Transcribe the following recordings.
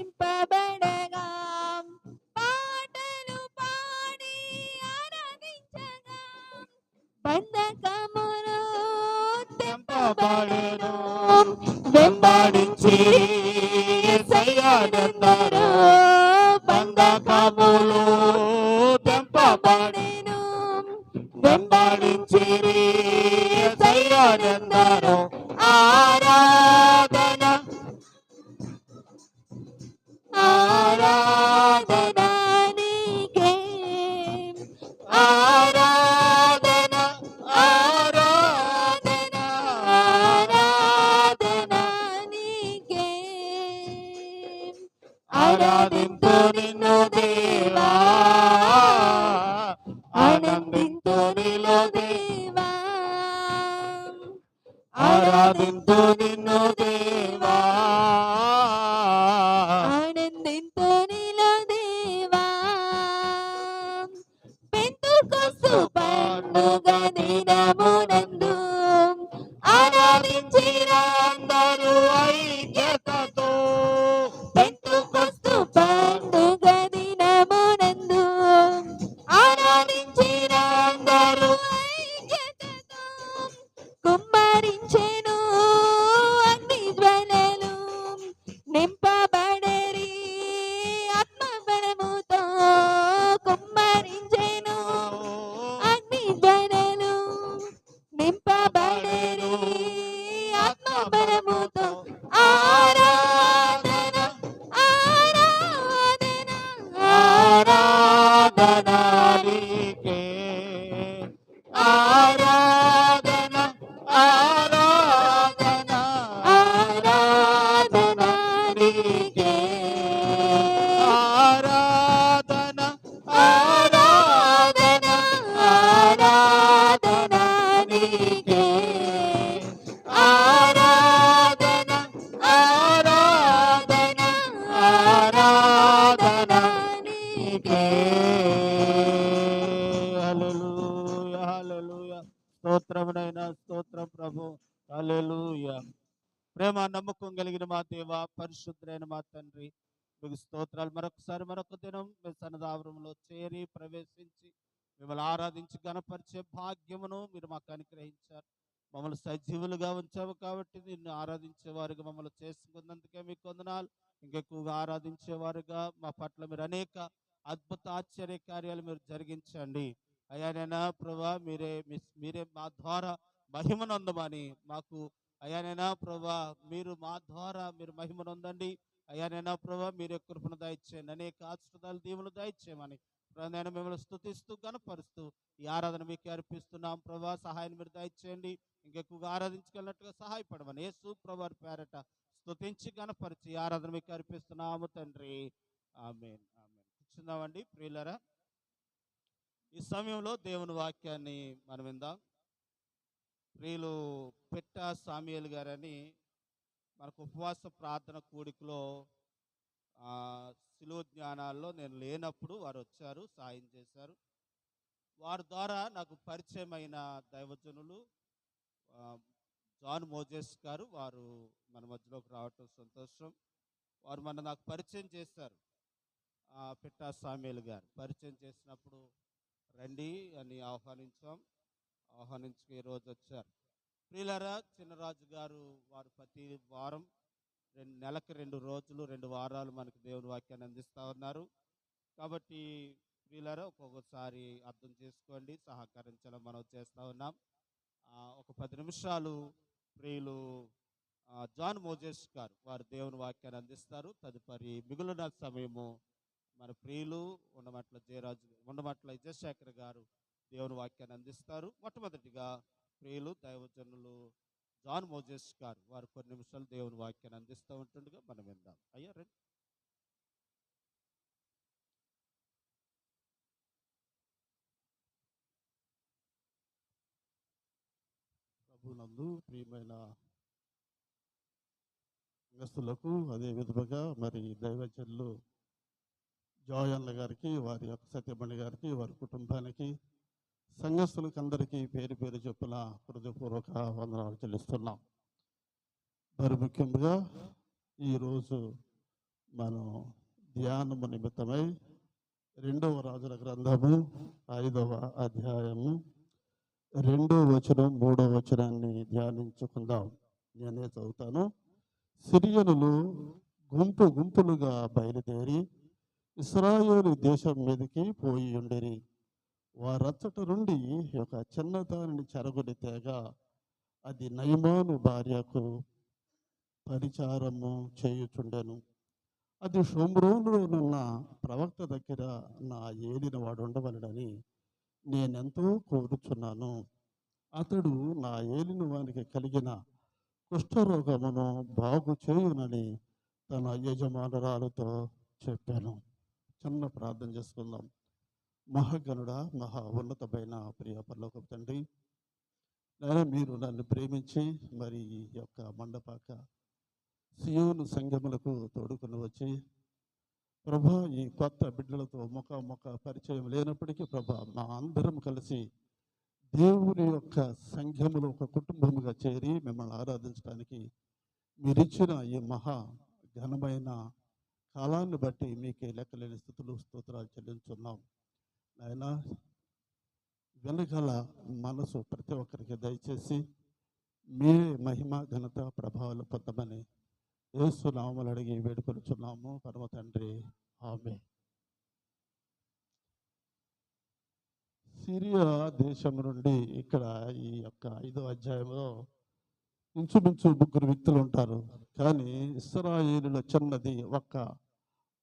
నింపబడగా పాటలు పాడి ఆరాధించగా. బంధకమును తెంపబడెను. వెంబడించి యేసయ్యనందరూ ఆనందింతు నీలో దేవా ఆరాధింతు నిన్ను దేవా పరిశుద్ధులైన మా తండ్రి మీకు స్తోత్రాలు. మరొకసారి మరొక దినం మీ సన్నదావరంలో చేరి ప్రవేశించి మిమ్మల్ని ఆరాధించి గణపరిచే భాగ్యమును మీరు మాకు అనుగ్రహించారు. మమ్మల్ని సజీవులుగా ఉంచావు కాబట్టి నిన్ను ఆరాధించేవారుగా మమ్మల్ని చేసుకున్నందుకే మీకు వందనాలు. ఇంకెక్కువగా ఆరాధించేవారుగా మా పట్ల మీరు అనేక అద్భుత ఆశ్చర్య కార్యాలు మీరు జరిగించండి. అయ్యానైనా ప్రభా మీరే మీ- మీరే మా ద్వారా మహిమనందమని మాకు అయ్యానైనా ప్రభా మీరు మా ద్వారా మీరు మహిమనుందండి. అయ్యానైనా ప్రభా మీరు కృపను దాయిచ్చేయండి అనేక ఆశ్రదాలు దీవులు దాయిచ్చేయమని నేను మిమ్మల్ని స్తుతిస్తూ గనపరుస్తూ ఈ ఆరాధన మీకు అర్పిస్తున్నాం ప్రభా. సహాయం మీరు దాయిచ్చేయండి ఇంకెక్కువగా ఆరాధించగలిగినట్టుగా సహాయపడమని యేసు ప్రభు పేరట స్థుతించి గనపరిచి ఆరాధన మీకు అర్పిస్తున్నాము తండ్రి. ఆమెన్. ఆమెన్. కూర్చుందామండి ప్రియులరా. ఈ సమయంలో దేవుని వాక్యాన్ని మనం విందాం. ప్రియులు పెట్ట సామియల్ గారని మనకు ఉపవాస ప్రార్థన కూడికలో శిలువ జ్ఞానాల్లో నేను లేనప్పుడు వారు వచ్చారు సాయం చేశారు. వారి ద్వారా నాకు పరిచయమైన దైవజనులు జాన్ మోజెస్ గారు వారు మన మధ్యలోకి రావటం సంతోషం. వారు మన నాకు పరిచయం చేశారు పిట్టా సామేలు గారు. పరిచయం చేసినప్పుడు రండి అని ఆహ్వానించాం. ఆహ్వానించి ఈరోజు రోజు వచ్చారు. ప్రియులరా చిన్నరాజు గారు వారు ప్రతి వారం రెండు నెలకు రెండు రోజులు రెండు వారాలు మనకు దేవుని వాక్యాన్ని అందిస్తూ ఉన్నారు. కాబట్టి ప్రియులరా ఒక్కొక్కసారి అర్థం చేసుకోండి సహకరించాలని మనం చేస్తూ ఉన్నాం. ఒక పది నిమిషాలు ప్రియులు జాన్ మోజేష్ గారు వారు దేవుని వాక్యాన్ని అందిస్తారు. తదుపరి మిగులున సమయము మన ప్రియులు ఉండమట్ల జయరాజు ఉండమట్ల విజయశేఖర్ గారు దేవుని వాక్యాన్ని అందిస్తారు. మొట్టమొదటిగా ప్రియులు దైవజనులు జాన్ మోజెస్ గారు వారు కొన్ని నిమిషాలు దేవుని వాక్యాన్ని అందిస్తూ ఉంటుండగా మనం విందాం. అయ్యా రండి. ప్రభునందు ప్రియమైన గస్తులకు అదే విధముగా మరి దైవజనులు జాయన్ల గారికి వారి యొక్క సత్యమణి గారికి వారి కుటుంబానికి సంఘస్థులకు అందరికీ పేరు పేరు చొప్పున హృదయపూర్వక వందనాలు చెల్లిస్తున్నాం. మరి ముఖ్యంగా ఈరోజు మనం ధ్యానము నిమిత్తమై రెండవ రాజుల గ్రంథము ఐదవ అధ్యాయము రెండో వచనం మూడో వచనాన్ని ధ్యానించుకుందాం. నేనే చదువుతాను. సిరియనులు గుంపు గుంపులుగా బయలుదేరి ఇస్రాయేలు దేశం మీదకి పోయి ఉండేరి. వారచ్చట నుండి ఒక చిన్నదానిని చెరగొని తేగ అది నయమాను భార్యకు పరిచారము చేయుచుండెను. అది షోమ్రోనులోనున్న ప్రవక్త దగ్గర నా ఏలిన వాడు ఉండవలడని నేనెంతో కోరుచున్నాను. అతడు నా ఏలిన వానికి కలిగిన కుష్ఠరోగమును బాగు చేయునని తన యజమానురాలతో చెప్పాను. చిన్న ప్రార్థన చేసుకుందాం. మహాగణుడ మహా ఉన్నతమైన ప్రియ పరలోకపు తండ్రి నేను మీరు నన్ను ప్రేమించి మరి ఈ యొక్క మండపాక సియోను సంఘములకు తోడుకుని వచ్చి ప్రభా ఈ కొత్త బిడ్డలతో ముఖాముఖ పరిచయం లేనప్పటికీ ప్రభా మా అందరం కలిసి దేవుని యొక్క సంఘములో ఒక కుటుంబముగా చేరి మిమ్మల్ని ఆరాధించడానికి మీరిచ్చిన ఈ మహా ఘనమైన కాలాన్ని బట్టి మీకే లెక్కలేని స్థుతులు స్తోత్రాలు చెల్లించున్నాం. ఆయన వెనకాల మనసు ప్రతి ఒక్కరికి దయచేసి మీరే మహిమ ఘనత ప్రభావాలు పొందమని ఏసునామలు అడిగి వేడుకొనుచున్నాము. పరమ తండ్రి ఆమె సిరియా దేశం నుండి ఇక్కడ ఈ యొక్క ఐదో అధ్యాయంలో ఇంచుమించు ముగ్గురు వ్యక్తులు ఉంటారు. కానీ ఇస్రాయేలుల చిన్నది ఒక్క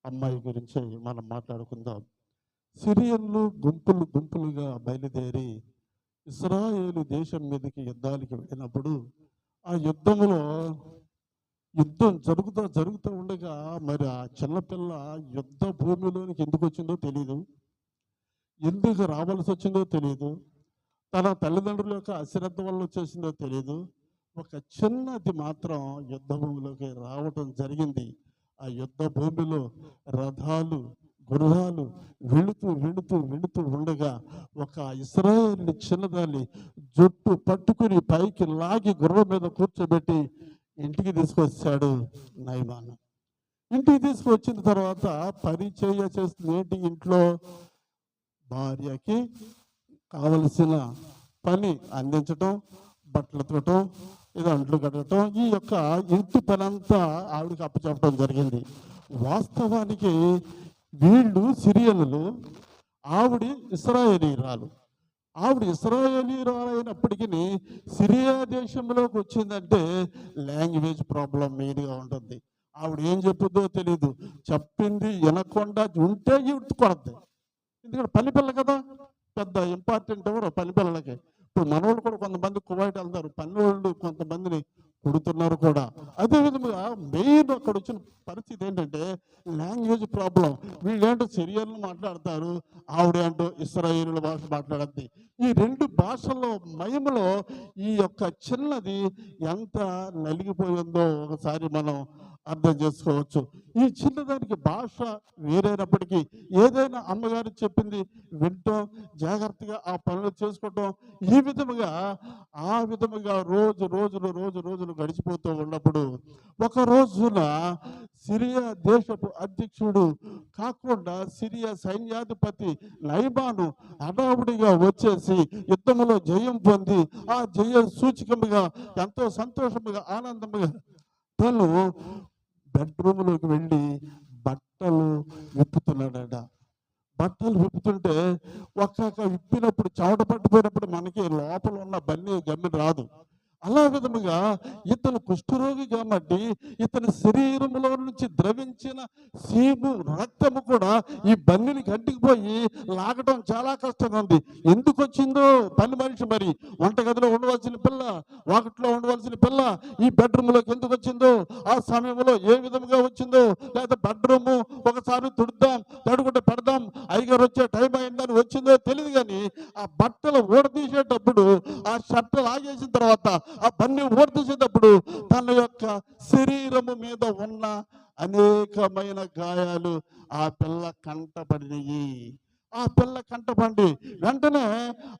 అమ్మాయి గురించి మనం మాట్లాడుకుందాం. సిరియన్లు గుంపులు గుంపులుగా బయలుదేరి ఇస్రాయేలు దేశం మీదకి యుద్ధానికి వెళ్ళినప్పుడు ఆ యుద్ధంలో యుద్ధం జరుగుతూ జరుగుతూ ఉండగా మరి ఆ చిన్నపిల్ల యుద్ధ భూమిలోనికి ఎందుకు వచ్చిందో తెలియదు ఎందుకు రావాల్సి వచ్చిందో తెలియదు తన తల్లిదండ్రుల యొక్క అశ్రద్ధ వల్ల వచ్చేసిందో తెలియదు ఒక చిన్నది మాత్రం యుద్ధ భూమిలోకి రావటం జరిగింది. ఆ యుద్ధ భూమిలో రథాలు గుర్రాలు వెళుతూ వెళుతూ వెళుతూ ఉండగా ఒక ఇస్రాయేల్ చిన్నదాన్ని జుట్టు పట్టుకుని పైకి లాగి గుర్రం మీద కూర్చోబెట్టి ఇంటికి తీసుకొచ్చాడు నైమాన్ ఇంటికి తీసుకొచ్చిన తర్వాత పరిచయ చేస్తుంది ఏంటి? ఇంట్లో భార్యకి కావలసిన పని అందించటం బట్టలు ఉతకటం ఇది అంట్లు కట్టడం ఈ యొక్క ఇంటి పనంతా ఆవిడకి అప్పచెప్పడం జరిగింది. వాస్తవానికి వీళ్ళు సిరియన్లు ఆవిడ ఇస్రాయేలీరాలు. ఆవిడ ఇస్రాయేలీరాలు అయినప్పటికీ సిరియా దేశంలోకి వచ్చిందంటే లాంగ్వేజ్ ప్రాబ్లం మెయిన్గా ఉంటుంది. ఆవిడ ఏం చెప్పుద్దో తెలియదు చెప్పింది వినకుండా ఉంటే ఈవిడ కొడద్ది. ఎందుకంటే పల్లెపిల్ల కదా. పెద్ద ఇంపార్టెంట్ ఎవరు? పని పిల్లలకి. ఇప్పుడు మనవాళ్ళు కూడా కొంతమంది కువైట్ వెళ్తారు. పని కొంతమందిని కుడుతున్నారు కూడా. అదేవిధంగా మెయిన్ అక్కడ వచ్చిన పరిస్థితి ఏంటంటే లాంగ్వేజ్ ప్రాబ్లం వీళ్ళేంటో సిరియన్లు మాట్లాడతారు ఆవిడ ఏంటో భాష మాట్లాడద్ది. ఈ రెండు భాషల్లో మయములో ఈ యొక్క చిన్నది ఎంత నలిగిపోయిందో ఒకసారి మనం అర్థం చేసుకోవచ్చు. ఈ చిన్నదానికి భాష వేరైనప్పటికీ ఏదైనా అమ్మగారు చెప్పింది వింటాం జాగ్రత్తగా ఆ పనులు చేసుకోవటం ఈ విధముగా ఆ విధముగా రోజు రోజులు రోజు రోజులు గడిచిపోతూ ఉన్నప్పుడు ఒక రోజున సిరియా దేశపు అధ్యక్షుడు కాకుండా సిరియా సైన్యాధిపతి లైబాను హడావుడిగా వచ్చేసి యుద్ధంలో జయం పొంది ఆ జయ సూచికముగా ఎంతో సంతోషముగా ఆనందముగా తను బెడ్రూమ్లోకి వెళ్ళి బట్టలు విప్పుతున్నాడట. బట్టలు విప్పుతుంటే ఒక్కొక్క విప్పినప్పుడు చెమట పట్టిపోయినప్పుడు మనకి లోపల ఉన్న బన్నీ గమ్మి రాదు. అలా విధముగా ఇతను కుష్ఠరోగి కాబట్టి ఇతని శరీరంలో నుంచి ద్రవించిన సీము రక్తము కూడా ఈ బన్నిని గంటికిపోయి లాగటం చాలా కష్టంగా ఉంది ఎందుకు వచ్చిందో పని మనిషి మరి. వంటగదిలో ఉండవలసిన పిల్ల వాకిట్లో ఉండవలసిన పిల్ల ఈ బెడ్రూమ్లోకి ఎందుకు వచ్చిందో ఆ సమయంలో ఏ విధంగా వచ్చిందో లేదా బెడ్రూమ్ ఒకసారి తుడుద్దాం తడుకుంటే పెడదాం అయ్యగారు వచ్చే టైం అయిందని వచ్చిందో తెలియదు కానీ ఆ బట్టలు ఊడదీసేటప్పుడు ఆ షర్ట్ లాగేసిన తర్వాత ఆ బండి ఊడదీసేటప్పుడు తన యొక్క శరీరము మీద ఉన్న అనేకమైన గాయాలు ఆ పిల్ల కంటపడినవి ఆ పిల్ల కంటపండి. వెంటనే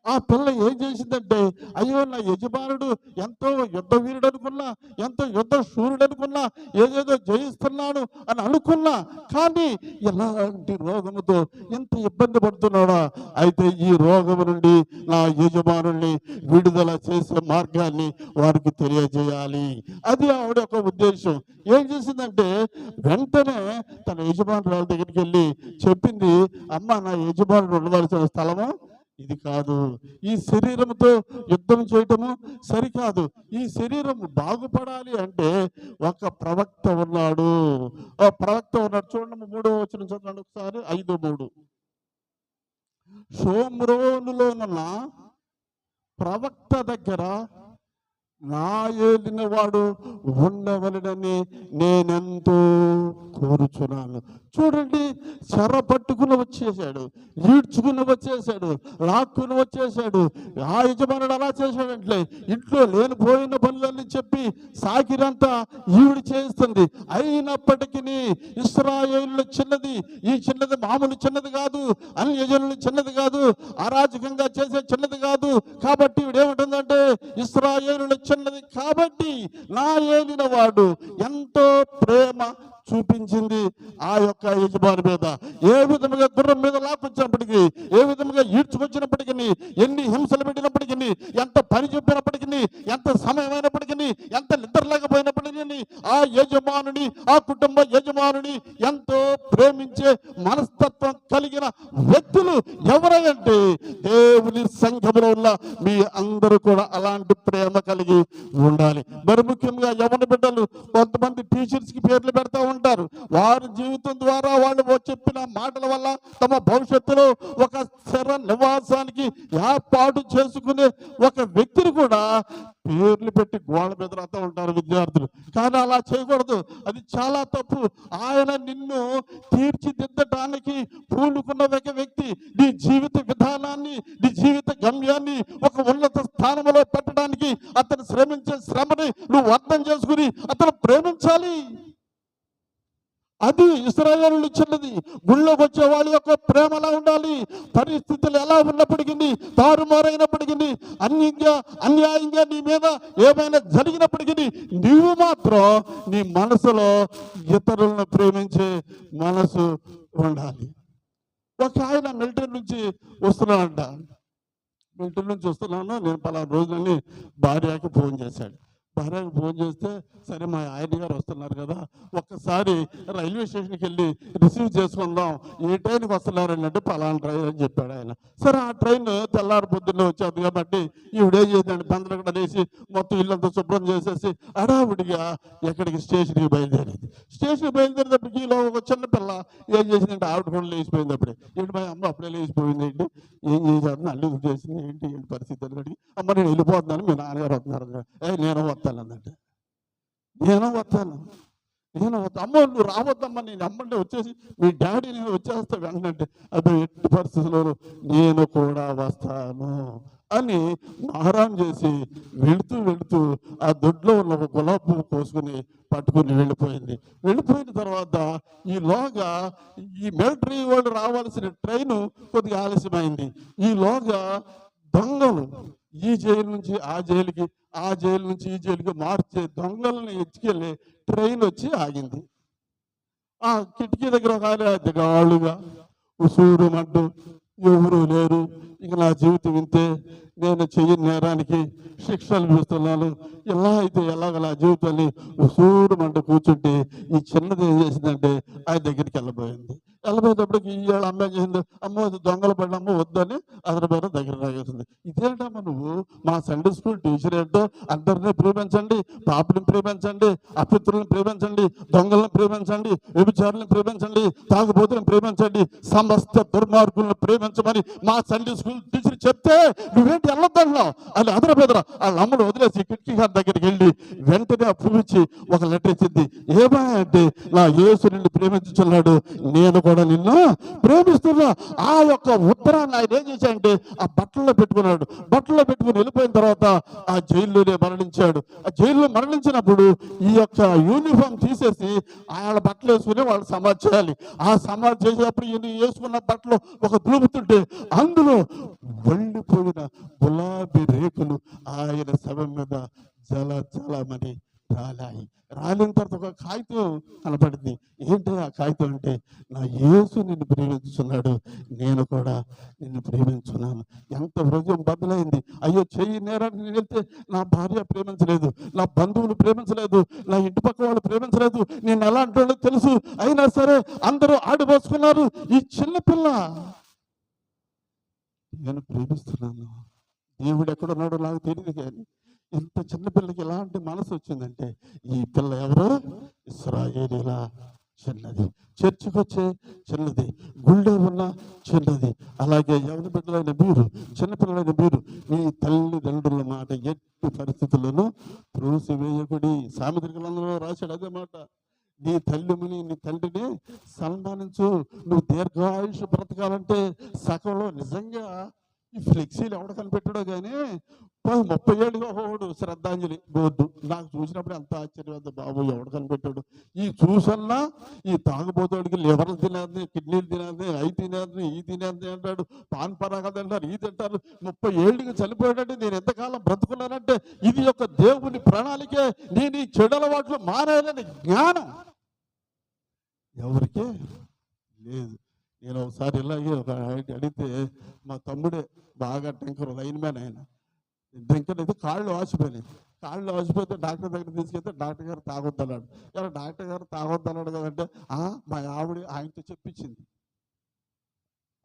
ఆ పిల్ల ఏం చేసిందంటే అయ్యో నా యజమానుడు ఎంతో యుద్ధ వీరుడు అనుకున్నా ఎంతో యుద్ధ సూర్యుడు అనుకున్నా ఏదేదో జయిస్తున్నాడు అని అనుకున్నా. కానీ ఎలాంటి రోగముతో ఎంత ఇబ్బంది పడుతున్నాడా? అయితే ఈ రోగము నుండి నా యజమానుల్ని విడుదల చేసే మార్గాన్ని వారికి తెలియజేయాలి. అది ఆవిడ యొక్క ఉద్దేశం. ఏం చేసిందంటే వెంటనే తన యజమానురాల దగ్గరికి వెళ్ళి చెప్పింది అమ్మ నా యజమానుడు ఉండవలసిన స్థలము? ఇది కాదు. ఈ శరీరంతో యుద్ధం చేయటము? సరికాదు. ఈ శరీరం బాగుపడాలి అంటే ఒక ప్రవక్త ఉన్నాడు. ఆ ప్రవక్త ఉన్నాడు. చూడండి మూడో వచ్చిన చూడండి ఒకసారి. ఐదు మూడు. సోమ్రోనులోనున్న ప్రవక్త దగ్గర నా ఏలిన వాడు ఉండవలనని నేనెంతో కోరుచున్నాను. చూడండి చెర పట్టుకుని వచ్చేసాడు ఈడ్చుకుని వచ్చేసాడు లాక్కుని వచ్చేసాడు. ఆ యజమానుడు అలా చేశాడంటే ఇంట్లో లేనిపోయిన పనులన్నీ చెప్పి సాకిరంతా ఈవిడ చేస్తుంది. అయినప్పటికీ ఇస్రాయేళ్ళు చిన్నది ఈ చిన్నది మామూలు చిన్నది కాదు అన్యజనులు చిన్నది కాదు అరాజకంగా చేసే చిన్నది కాదు. కాబట్టి ఈవిడేమంటుందంటే ఇస్రాయేలు చిన్నది కాబట్టి నా ఏలిన వాడు ఎంతో ప్రేమ చూపించింది ఆ యొక్క యజమాని మీద. ఏ విధముగా గుర్రం మీద లాక్కొచ్చినప్పటికీ ఏ విధముగా ఈడ్చుకొచ్చినప్పటికీ ఎన్ని హింసలు పెట్టినప్పటికీ ఎంత పని చెప్పినప్పటికీ ఎంత సమయమైనప్పటికీ ఎంత నిద్ర లేకపోయినప్పటికీ ఆ యజమానుని ఆ కుటుంబ యజమానుని ఎంతో ప్రేమించే మనస్తత్వం కలిగిన వ్యక్తులు ఎవరంటే దేవుని సంఘంలో ఉన్న మీ అందరూ కూడా అలాంటి ప్రేమ కలిగి ఉండాలి. మరి ముఖ్యంగా యవన బిడ్డలు కొంతమంది టీచర్స్కి పేర్లు పెడతా ఉంటారు వారి జీవితం ద్వారా వాళ్ళు చెప్పిన మాటల వల్ల తమ భవిష్యత్తులో ఒక స్థిర నివాసానికి ఏర్పాటు చేసుకునే ఒక వ్యక్తిని కూడా పేర్లు పెట్టి గోడ మీద రాస్తూ ఉంటారు విద్యార్థులు. కానీ అలా చేయకూడదు. అది చాలా తప్పు. ఆయన నిన్ను తీర్చిదిద్దటానికి పూనుకున్న ఒక వ్యక్తి నీ జీవిత విధానాన్ని నీ జీవిత గమ్యాన్ని ఒక ఉన్నత స్థానంలో పెట్టడానికి అతను శ్రమించే శ్రమని నువ్వు అర్థం చేసుకుని అతను ప్రేమించాలి. అది ఇస్రాయేలు చిన్నది గుళ్ళోకి వచ్చే వాళ్ళ యొక్క ప్రేమ ఎలా ఉండాలి. పరిస్థితులు ఎలా ఉన్నప్పటికీ తారుమారైనప్పటికీ అన్యంగా అన్యాయంగా నీ మీద ఏమైనా జరిగినప్పటికీ నీవు మాత్రం నీ మనసులో ఇతరులను ప్రేమించే మనసు ఉండాలి. ఒక ఆయన మిలిటరీ నుంచి వస్తున్నాడంట. మిలిటరీ నుంచి వస్తున్నాను. నేను పలానా రోజులని భార్యకి ఫోన్ చేశాడు. భార్యకు ఫోన్ చేస్తే సరే మా ఆయన గారు వస్తున్నారు కదా ఒక్కసారి రైల్వే స్టేషన్కి వెళ్ళి రిసీవ్ చేసుకుందాం. ఏ ట్రైన్కి వస్తున్నారని అంటే పలానా ట్రైన్ అని చెప్పాడు ఆయన. సరే ఆ ట్రైన్ తెల్లారి పొద్దున్నే వచ్చేది కాబట్టి ఈవిడే చేద్దాండి పందరక్కడ వేసి మొత్తం ఇల్లంతా శుభ్రం చేసేసి అడావిడిగా ఎక్కడికి స్టేషన్కి బయలుదేరింది. స్టేషన్కి బయలుదేరేటప్పటికి ఈలో ఒక చిన్న పిల్ల ఏం చేసిందంటే ఆవిడ కూడా లేచిపోయింది అప్పుడే. ఏంటి మా అమ్మ అప్పుడే లేచిపోయింది ఏంటి? ఏం చేశారు? అల్లు చేసింది? ఏంటి? ఏంటి పరిస్థితి అని అడిగి అమ్మ నేను వెళ్ళిపోతున్నాను మీ నాన్నగారు వస్తున్నారు. ఏ నేను వస్తాను అన్నట్టు నేను వస్తాను. నేను వస్తా. అమ్మ నువ్వు రావద్దమ్మా నేను అమ్మంటే వచ్చేసి మీ డాడీ నేను వచ్చేస్తా వెంటనే అది ఎట్టి పరిస్థితుల్లో నేను కూడా వస్తాను అని మారాం చేసి వెళుతూ వెళుతూ ఆ దొడ్లో ఉన్న ఒక గులాబీ పువ్వు కోసుకుని పట్టుకుని వెళ్ళిపోయింది. వెళ్ళిపోయిన తర్వాత ఈలోగా ఈ మిలిటరీ వాళ్ళు రావాల్సిన ట్రైన్ కొద్దిగా ఆలస్యమైంది. ఈలోగా దొంగలు ఈ జైలు నుంచి ఆ జైలుకి ఆ జైలు నుంచి ఈ జైలుకి మార్చే దొంగలను ఎత్తుకెళ్ళి ట్రైన్ వచ్చి ఆగింది. ఆ కిటికీ దగ్గర ఒక ఆయన దిగాళ్ళుగా ఉసూరుమంటూ ఎవరూ లేరు. ఇక నా జీవితం ఇంతే. నేను చెయ్యని నేరానికి శిక్ష అనిపిస్తున్నాను ఎలా అయితే ఎలాగ నా జీవితాన్ని ఉసూరుమంటూ కూర్చుంటే ఈ చిన్నది ఏం చేసిందంటే ఆయన దగ్గరికి వెళ్ళబోయింది. వెళ్ళబోయేటప్పటికి ఈ ఏళ్ళ అమ్మాయి చేసింది? అమ్మో దొంగల దొంగలు పడిన అమ్మ వద్దని అతని పేరు దగ్గర రాగేసింది ఇదేంటమ్మా నువ్వు? మా సండే స్కూల్ టీచర్ ఏంటో అందరినీ ప్రేమించండి పాపని ప్రేమించండి అపిత్రులను ప్రేమించండి దొంగలను ప్రేమించండి వ్యభిచారులను ప్రేమించండి తాగుబోతులను ప్రేమించండి సమస్త దుర్మార్గులను ప్రేమించమని మా సండే స్కూల్ టీచర్ చెప్తే నువ్వేంటి వెళ్ళొద్దన్నావు? అని అదన బెదర వాళ్ళ అమ్మను వదిలేసి కిటికీ గారి దగ్గరికి వెళ్ళి వెంటనే అప్పు ఇచ్చి ఒక లెటర్ ఇచ్చింది. ఏమా అంటే నా యేసు నిన్ను ప్రేమించుచున్నాడు నేను కూడా నిన్ను ప్రేమిస్తున్నా. ఆ యొక్క ఉత్తరాన్ని ఆయన ఏం చేశాడంటే ఆ బట్టల్లో పెట్టుకున్నాడు. బట్టల్లో పెట్టుకుని వెళ్ళిపోయిన తర్వాత ఆ జైల్లోనే మరణించాడు. ఆ జైల్లో మరణించినప్పుడు ఈ యొక్క యూనిఫామ్ తీసేసి ఆయన బట్టలు వేసుకుని వాళ్ళు సమాధి చేయాలి. ఆ సమాధి చేసేటప్పుడు ఈయన వేసుకున్న బట్టలు ఒక చూస్తుంటే అందులో వండిపోయిన గులాబీ రేకులు ఆయన శవం మీద జల జలమని రాలాయి. రాలిన తర్వాత ఒక కాగితం కనపడింది. ఏంటి ఆ కాగితం అంటే నా యేసు నిన్ను ప్రేమించున్నాడు నేను కూడా నిన్ను ప్రేమించున్నాను. ఎంత హృదయం బదులైంది అయ్యో చెయ్యి నేరాన్ని నేను వెళ్తే నా భార్య ప్రేమించలేదు నా బంధువులు ప్రేమించలేదు నా ఇంటి పక్క వాళ్ళు ప్రేమించలేదు నేను ఎలా అంటాడో తెలుసు. అయినా సరే అందరూ ఆడిపోసుకున్నారు. ఈ చిన్నపిల్ల నేను ప్రేమిస్తున్నాను. దేవుడు ఎక్కడున్నాడో నాకు తెలియదు కానీ ఇంత చిన్నపిల్లకి ఎలాంటి మనసు వచ్చిందంటే ఈ పిల్ల ఎవరు? ఇస్రాయేలీలా చిన్నది. చర్చికి వచ్చే చిన్నది. గుళ్ళో ఉన్న చిన్నది. అలాగే ఎవరి బిడ్డలైన మీరు? చిన్నపిల్లలైన మీరు. మీ తల్లిదండ్రుల మాట ఎట్టి పరిస్థితుల్లోనూ త్రోసివేయకుడి సామెత్రిక గ్రంథంలో రాశాడు అదే మాట. నీ తల్లిని నీ తండ్రిని సన్మానించు. నువ్వు దీర్ఘాయుష్ బ్రతకాలంటే సకంలో నిజంగా ఈ ఫ్లెక్సీలు ఎవడ కనిపెట్టాడో కానీ ముప్పై ఏళ్ళుగా ఒకడు శ్రద్ధాంజలి. బోర్డు నాకు చూసినప్పుడు ఎంత ఆశ్చర్యం బాబు ఎవడు కనిపెట్టాడు? ఈ చూసన్నా ఈ తాగుబోతాడికి లివర్లు తినేది కిడ్నీలు తినేది అవి తినేది ఈ తినేది అంటాడు. పాన్ పరాగ తింటారు ఈ తింటారు. ముప్పై ఏళ్ళకి చనిపోయాడంటే నేను ఎంతకాలం బ్రతుకున్నానంటే ఇది యొక్క దేవుని ప్రణాళికే నేను ఈ చెడు అలవాట్లు జ్ఞానం. ఎవరికే లేదు. నేను ఒకసారి ఇలాగే అడిగితే మా తమ్ముడే బాగా టెంకర్ లైన్ మ్యాన్ ఆయన. టెంకర్ అయితే కాళ్ళు వాసిపోయినాయి కాళ్ళు వాసిపోతే డాక్టర్ దగ్గర తీసుకెళ్తే డాక్టర్ గారు తాగొద్దన్నాడు ఇలా డాక్టర్ గారు తాగొద్దన్నాడు కదంటే మా ఆవిడ ఆయనతో చెప్పించింది.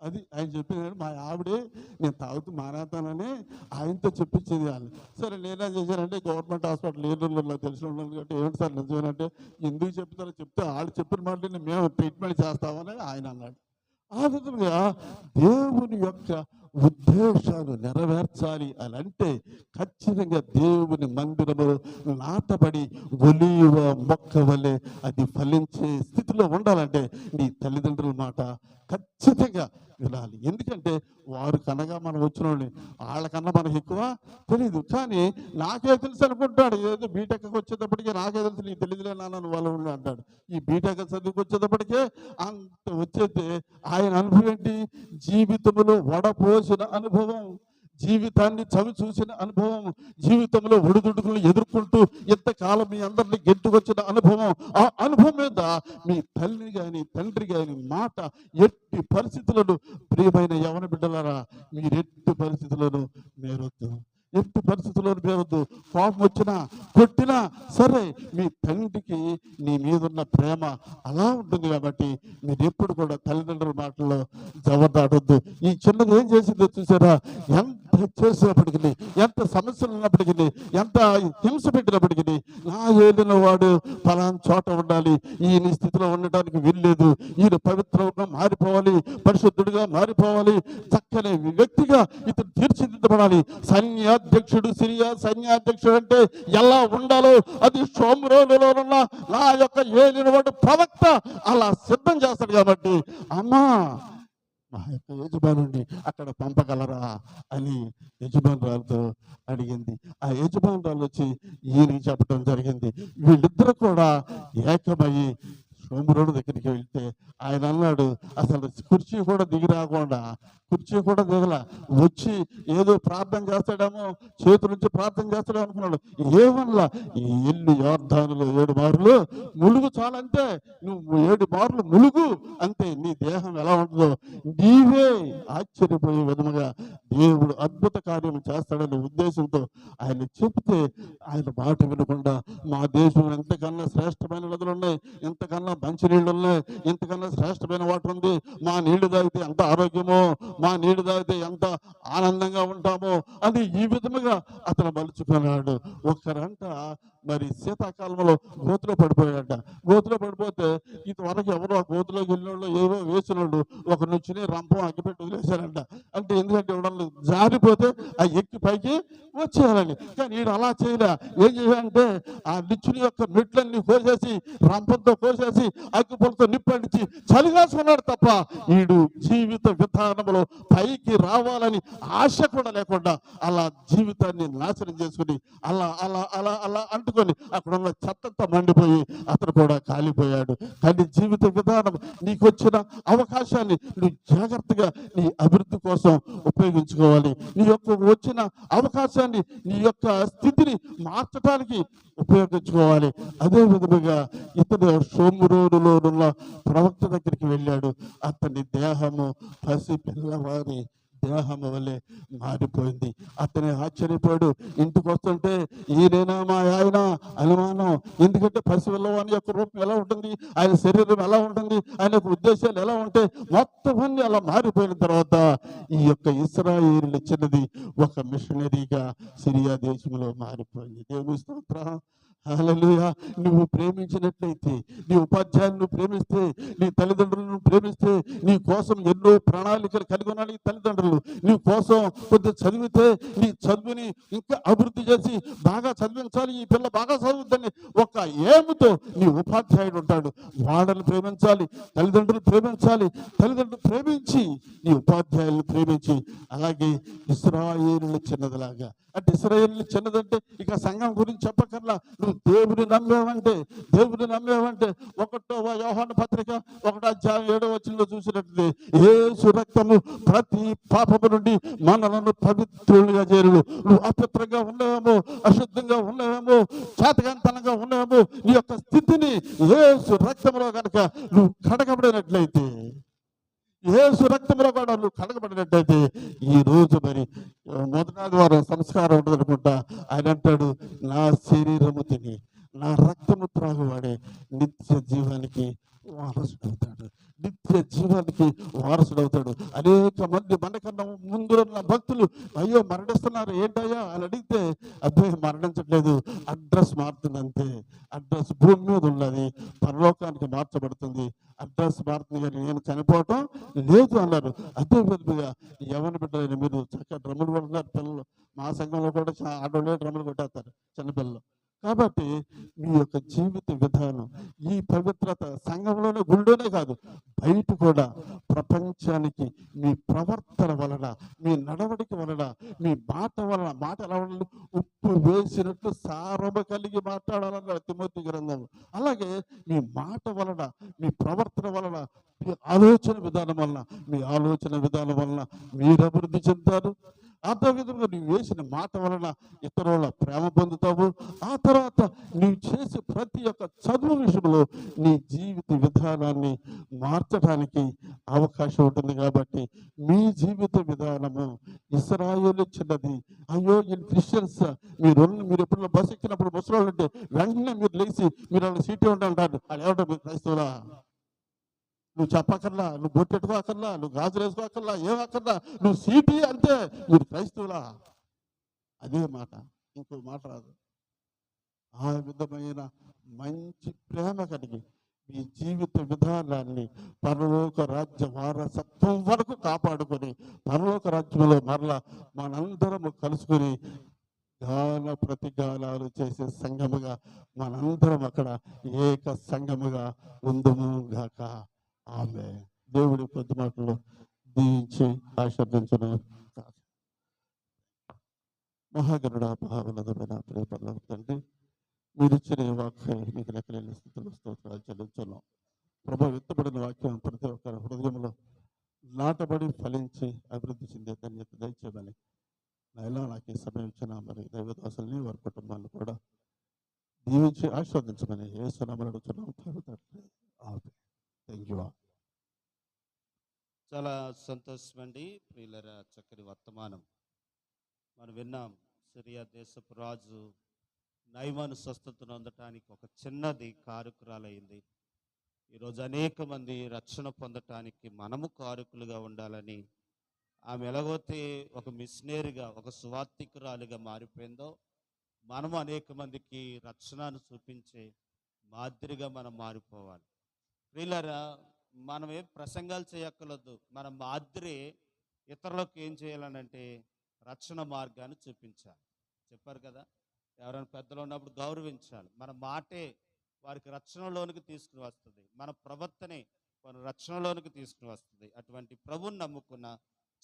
అది ఆయన చెప్పినాడు మా ఆవిడే నేను తాగుతూ మానేతానని ఆయనతో చెప్పించింది వాళ్ళు సరే నేనేం చేశానంటే గవర్నమెంట్ హాస్పిటల్ ఏలూరులో తెలిసిన వాళ్ళు కాబట్టి ఏమిటి సార్ నిజమేనంటే ఎందుకు చెప్తారో చెప్తే వాళ్ళు చెప్పిన మాటని మేము ట్రీట్మెంట్ చేస్తామని ఆయన అన్నాడు. 아들들이야. 대부분의 역사 ఉద్దేశాలు నెరవేర్చాలి అని అంటే ఖచ్చితంగా దేవుని మందిరములో నాటబడి ఒలివ మొక్క వలె అది ఫలించే స్థితిలో ఉండాలంటే నీ తల్లిదండ్రుల మాట ఖచ్చితంగా వినాలి. ఎందుకంటే వారు కనగా మనం వచ్చిన వాళ్ళని వాళ్ళకన్నా మనకు ఎక్కువ తెలియదు కానీ నాకే తెలుసు అనుకుంటాడు. ఏదో బీటెక్ వచ్చేటప్పటికే నాకే తెలుసు నీకు తెలియదులే నాన్న వాళ్ళు అంటాడు. ఈ బీటెక్ చదువుకు వచ్చేటప్పటికే అంత వచ్చేస్తే ఆయన అనుభవం ఏంటి? జీవితంలో చూసిన అనుభవం జీవితాన్ని చవి చూసిన అనుభవం జీవితంలో ఒడిదుడుకులు ఎదుర్కొంటూ ఎంతకాలం మీ అందరిని గెంటుకొచ్చిన అనుభవం ఆ అనుభవం మీద మీ తల్లిని గాని తండ్రి గాని మాట ఎట్టి పరిస్థితులను ప్రియమైన యవన బిడ్డలారా మీరు ఎట్టి పరిస్థితులను మేరొద్దు ఎట్టి పరిస్థితుల్లో పేరొద్దు. కోపం వచ్చినా కొట్టినా సరే మీ తండ్రికి నీ మీదున్న ప్రేమ అలా ఉంటుంది కాబట్టి మీరు ఎప్పుడు కూడా తల్లిదండ్రుల మాటల్లో జవదాడొద్దు ఈ చిన్నది ఏం చేసిందో చూసారా? ఎంత చేసినప్పటికీ ఎంత సమస్యలు ఉన్నప్పటికీ ఎంత హింస పెట్టినప్పటికీ నా ఏలిన వాడు ఫలాన్ చోట ఉండాలి ఈయన స్థితిలో ఉండటానికి వీల్లేదు ఈయన పవిత్రంగా మారిపోవాలి పరిశుద్ధుడిగా మారిపోవాలి చక్కని వ్యక్తిగా ఇతను తీర్చిదిద్దబడాలి. సైన్యాధ్యక్షుడు సిరియా సైన్యాధ్యక్షుడు అంటే ఎలా ఉండాలో అది సోమరోలులో ఉన్న నా యొక్క ఏలిన వాడు ప్రవక్త అలా సిద్ధం చేస్తాడు కాబట్టి అమ్మా మా యొక్క యజమానుడిని అక్కడ పంపగలరా అని యజమానురాలతో అడిగింది. ఆ యజమానురాలు వచ్చి ఈయనకి చెప్పడం జరిగింది. వీళ్ళిద్దరు కూడా ఏకమయ్యి సోమరుడు దగ్గరికి వెళ్తే ఆయన అన్నాడు అసలు కుర్చీ కూడా దిగి రాకుండా కుర్చీ కూడా దిగల. వచ్చి ఏదో ప్రార్థన చేస్తాడేమో చేతుల నుంచి ప్రార్థన చేస్తాడేమో అనుకున్నాడు. ఏమన్నా ఎన్ని ఎల్లు యోర్ధానులు ఏడు మార్లు ములుగు చాలంటే నువ్వు ఏడు మార్లు ములుగు. అంతే నీ దేహం ఎలా ఉంటుందో నీవే ఆశ్చర్యపోయే విధముగా దేవుడు అద్భుత కార్యం చేస్తాడనే ఉద్దేశంతో ఆయన చెప్తే ఆయన మాట వినకుండా మా దేశం ఎంతకన్నా శ్రేష్టమైన నదులు ఉన్నాయి. ఎంతకన్నా మంచి నీళ్ళు ఉన్నాయి శ్రేష్టమైన వాటర్ ఉంది. మా నీళ్ళు తాగితే ఎంత ఆరోగ్యమో మా నీళ్ళు తాగితే ఎంత ఆనందంగా ఉంటామో అది ఈ విధముగా అతను మలుచుకున్నాడు. ఒకరంట మరి శీతాకాలంలో గోతులో పడిపోయాడట. గోతులో పడిపోతే ఇంతవరకు ఎవరో ఆ గోతులోకి వెళ్ళినోళ్ళు ఏవో వేసినోళ్ళు ఒక నుంచి రంపం అగ్గిపెట్టి వదిలేశాడంట అంటే ఎందుకంటే ఇవ్వడం జారిపోతే ఆ ఎక్కి పైకి వచ్చేయాలని. కానీ ఈడు అలా చేయలే. ఏం చేయాలంటే ఆ నిచ్చుని యొక్క మెట్లన్నీ కోసేసి రంపంతో కోసేసి అగ్గిపులతో నిప్పండిచి చలిగాసుకున్నాడు తప్ప ఈడు జీవిత విధానంలో పైకి రావాలని ఆశ కూడా లేకుండా అలా జీవితాన్ని నాశనం చేసుకుని అలా అలా అలా అలా పట్టుకొని అక్కడ ఉన్న చెత్తంతా మండిపోయి అతను కూడా కాలిపోయాడు. కానీ జీవిత విధానం నీకు వచ్చిన అవకాశాన్ని నువ్వు జాగ్రత్తగా నీ అభివృద్ధి కోసం ఉపయోగించుకోవాలి. నీ యొక్క వచ్చిన అవకాశాన్ని నీ యొక్క స్థితిని మార్చడానికి ఉపయోగించుకోవాలి. అదే విధముగా ఇతడు సోమరోడులో ఉన్న ప్రవక్త దగ్గరికి వెళ్ళాడు. అతని దేహము పసి పిల్లవారి దేహం వల్లే మారిపోయింది. అతని ఆశ్చర్యపోయాడు. ఇంటికి వస్తుంటే ఈయనైనా మా ఆయన? అనుమానం. ఎందుకంటే పసి యొక్క రూపం ఎలా ఉంటుంది? ఆయన శరీరం ఎలా ఉంటుంది? ఆయన యొక్క ఉద్దేశాలు ఎలా ఉంటాయి? మొత్తం అన్ని అలా మారిపోయిన తర్వాత ఈ యొక్క ఇస్రాయేలు ఇచ్చినది ఒక మిషనరీగా సిరియా దేశంలో మారిపోయింది. దేవుని స్తోత్ర. అలలుయా నువ్వు ప్రేమించినట్లయితే నీ ఉపాధ్యాయులను ప్రేమిస్తే నీ తల్లిదండ్రులను ప్రేమిస్తే నీ కోసం ఎన్నో ప్రణాళికలు కలిగి ఉన్నారు నీ తల్లిదండ్రులు. నీ కోసం కొద్దిగా చదివితే నీ చదువుని ఇంకా అభివృద్ధి చేసి బాగా చదివించాలి ఈ పిల్ల బాగా చదువుద్దని ఒక ఏముతో నీ ఉపాధ్యాయుడు ఉంటాడు. వాళ్ళని ప్రేమించాలి తల్లిదండ్రులు ప్రేమించాలి తల్లిదండ్రులు ప్రేమించి నీ ఉపాధ్యాయులను ప్రేమించి అలాగే ఇస్రాయేలు చిన్నదిలాగా. అంటే ఇస్రాయేలు చిన్నదంటే ఇక సంఘం గురించి చెప్పకర్లా నువ్వు దేవుని నమ్మేవంటే దేవుని నమ్మేవంటే ఒకటో యోహాను పత్రిక ఒకటో అధ్యాయం ఏడో వచ్చిన చూసినట్లయితే ఏ సురక్తము ప్రతి పాపము నుండి మనలను పవిత్రులుగా చేరుడు నువ్వు అపవిత్రంగా ఉన్నావేమో అశుద్ధంగా ఉన్నావేమో చేతకంతనంగా ఉన్నావేమో నీ యొక్క స్థితిని ఏ రక్తంలో కనుక నువ్వు కడగబడినట్లయితే ఏసు రక్తంలో కూడా నువ్వు కలగబడినట్టయితే ఈ రోజు మరి మొదటి వారం సంస్కారం ఉంటుంది అనుకుంటా ఆయన అంటాడు నా శరీరము తిని నా రక్తము త్రాగువాడే నిత్య జీవానికి వారసుడవుతాడు. నిత్య జీవానికి వారసుడవుతాడు. అనేక మంది మనకన్నా ముందున్న భక్తులు అయ్యో మరణిస్తున్నారు ఏంటయ్యా? అని అడిగితే అబ్బాయి మరణించట్లేదు. అడ్రస్ మారుతుంది అంతే. అడ్రస్ భూమి మీద ఉన్నది. పరలోకానికి మార్చబడుతుంది. అడ్రస్ మారుతుంది కానీ నేను చనిపోవటం లేదు అన్నారు. అదే విధంగా ఎవరిని బిడ్డలైన మీరు చక్కగా డ్రమ్ములు కొడుతున్నారు. పిల్లలు మా సంఘంలో కూడా ఆడవాళ్ళే డ్రమ్ములు కొట్టేస్తారు చిన్నపిల్లలు కాబట్టి మీ యొక్క జీవిత విధానం ఈ పవిత్రత సంఘంలోనే గుండెనే కాదు బయట కూడా ప్రపంచానికి మీ ప్రవర్తన వలన మీ నడవడిక వలన మీ మాట వలన మాట వలన ఉప్పు వేసినట్టు సారము కలిగి మాట్లాడాలన్న తిమోతి గ్రంథం అలాగే మీ మాట వలన మీ ప్రవర్తన వలన మీ ఆలోచన విధానం వలన మీ ఆలోచన విధానం వలన మీరు అభివృద్ధి చెందుతారు. అదే విధంగా నువ్వు వేసిన మాట వలన ఇతరుల ప్రేమ పొందుతావు. ఆ తర్వాత నీవు చేసే ప్రతి ఒక్క చదువు విషయంలో నీ జీవిత విధానాన్ని మార్చడానికి అవకాశం ఉంటుంది కాబట్టి మీ జీవిత విధానము ఇస్రాయేలు చిన్నది. అయ్యో ఈ క్రిస్టియన్స్ మీరు మీరు ఎప్పుడు బస్ ఎక్కినప్పుడు ముసలి అంటే వెంటనే మీరు లేచి మీరు వాళ్ళ సీటీ ఉంటారు వాళ్ళు ఎవరు క్రైస్తవులా? నువ్వు చెప్పకర్లా నువ్వు బొట్టెట్టుకోకర్లా నువ్వు గాజులు వేసుకోకర్లా ఏమక్కర్లా నువ్వు సీటీ అంటే మీరు క్రైస్తవులా? అదే మాట ఇంకో మాట రాదు. ఆ విధమైన మంచి ప్రేమ కలిగి మీ జీవిత విధానాన్ని పరలోక రాజ్య వారసత్వం వరకు కాపాడుకొని పరలోక రాజ్యంలో మరలా మనందరము కలుసుకొని గాన ప్రతిగానాలు చేసే సంఘముగా మనందరం అక్కడ ఏక సంఘముగా ఉందము గాక. ఆమె దేవుడి కొద్ది మాటలు దీవించి ఆశీర్దించను మహాగరుడ మహాగణమైన ప్రేపర్ల తండ్రి మీరు ఇచ్చిన వాక్యం మీకు లెక్కలేని స్థితిలో స్తోత్రాలు చెల్లించున్నాం ప్రభు ఎత్తబడిన వాక్యం ప్రతి ఒక్కరి హృదయంలో నాటబడి ఫలించి అభివృద్ధి చెందే ధన్యత దయచేయమని నాయన నాకు ఈ సమయం ఇచ్చిన మరి దైవదాసుల్ని వారి కుటుంబాన్ని కూడా దీవించి ఆస్వాదించమని ఏ సునామలు అడుగుతున్నాం. థ్యాంక్ చాలా సంతోషం అండి ప్రియులర చక్కని వర్తమానం. మనం విన్నాం సిరియా దేశపు రాజు నైమాను స్వస్థతను అందటానికి ఒక చిన్నది కారుకురాలైంది. ఈరోజు అనేక మంది రక్షణ పొందటానికి మనము కారుకులుగా ఉండాలని ఆమె ఎలాగైతే ఒక మిషనరీగా ఒక సువార్థికురాలుగా మారిపోయిందో మనము అనేక మందికి రక్షణను చూపించే మాదిరిగా మనం మారిపోవాలి. ప్రియులరా మనం ఏం ప్రసంగాలు చేయక్కర్లేదు. మన మాదిరి ఇతరులకు ఏం చేయాలనంటే రక్షణ మార్గాన్ని చూపించాలి. చెప్పారు కదా ఎవరైనా పెద్దలు ఉన్నప్పుడు గౌరవించాలి. మన మాటే వారికి రక్షణలోనికి తీసుకుని వస్తుంది. మన ప్రవర్తనే వారి రక్షణలోనికి తీసుకుని వస్తుంది. అటువంటి ప్రభుని నమ్ముకున్న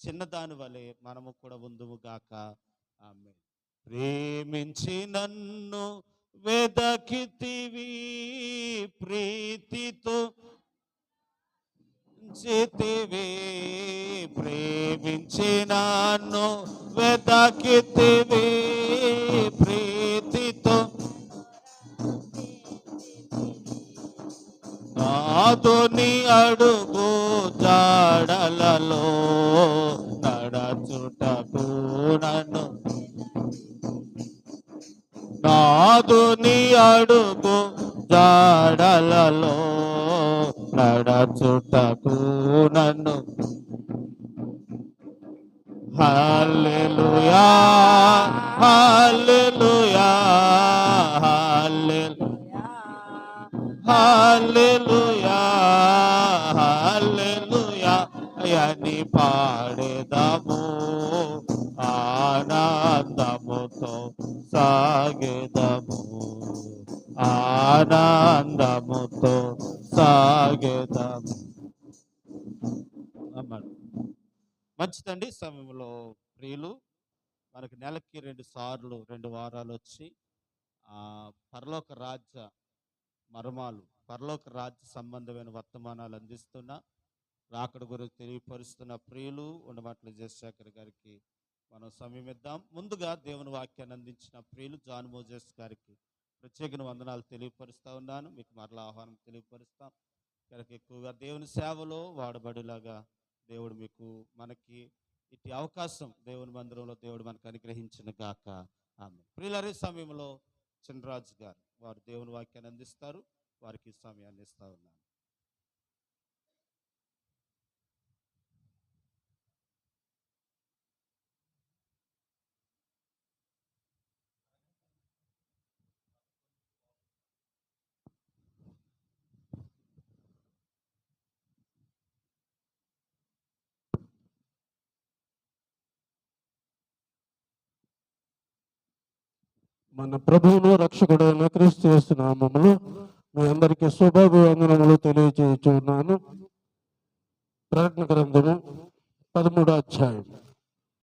చిన్నదాని వలె మనము కూడా ఉందుము గాక. ఆమె ప్రేమించి నన్ను వెదకితివి ప్రీతితో చేతివి ప్రేమించి నన్ను వెదకితివి ప్రీతితో. నాదుని అడుగు జాడలలో నడచుటకు నన్ను. నాదుని అడుగు జాడలలో నడచుటకు నన్ను హల్లెలూయా హల్లెలూయా హల్లెలూయా హల్లెలూయా హల్లెలూయా అని పాడేదాము ఆనందముతో సాగేదము ఆనందముతో సాగేదము మంచిదండి సమయంలో ప్రియులు. మనకి నెలకి రెండు సార్లు రెండు వారాలు వచ్చి పరలోక రాజ్య మర్మాలు పరలోక రాజ్య సంబంధమైన వర్తమానాలు అందిస్తున్న రాకడ గురించి తెలియపరుస్తున్న ప్రియులు ఉండమట్ల జయశేఖర్ గారికి మనం సమయం ఇద్దాం ముందుగా దేవుని వాక్యాన్ని అందించిన ప్రియులు జాన్ మోజెస్ గారికి ప్రత్యేక వందనాలు తెలియపరుస్తూ ఉన్నాను. మీకు మరలా ఆహ్వానం తెలియపరుస్తాం. కనుక ఎక్కువగా దేవుని సేవలో వాడబడేలాగా దేవుడు మీకు మనకి ఇటు అవకాశం దేవుని మందిరంలో దేవుడు మనకు అనుగ్రహించిన గాక. ఆమె ప్రియులరే సమయంలో చినరాజు గారు వారు దేవుని వాక్యాన్ని అందిస్తారు. వారికి సమయాన్ని ఇస్తా ఉన్నాను. మన ప్రభువును రక్షకుడైన క్రీస్తు చేస్తున్నామములు నామములో మీ అందరికీ శుభాభివందనములు తెలియజేయుచున్నాను ప్రకటన గ్రంథము పదమూడో అధ్యాయం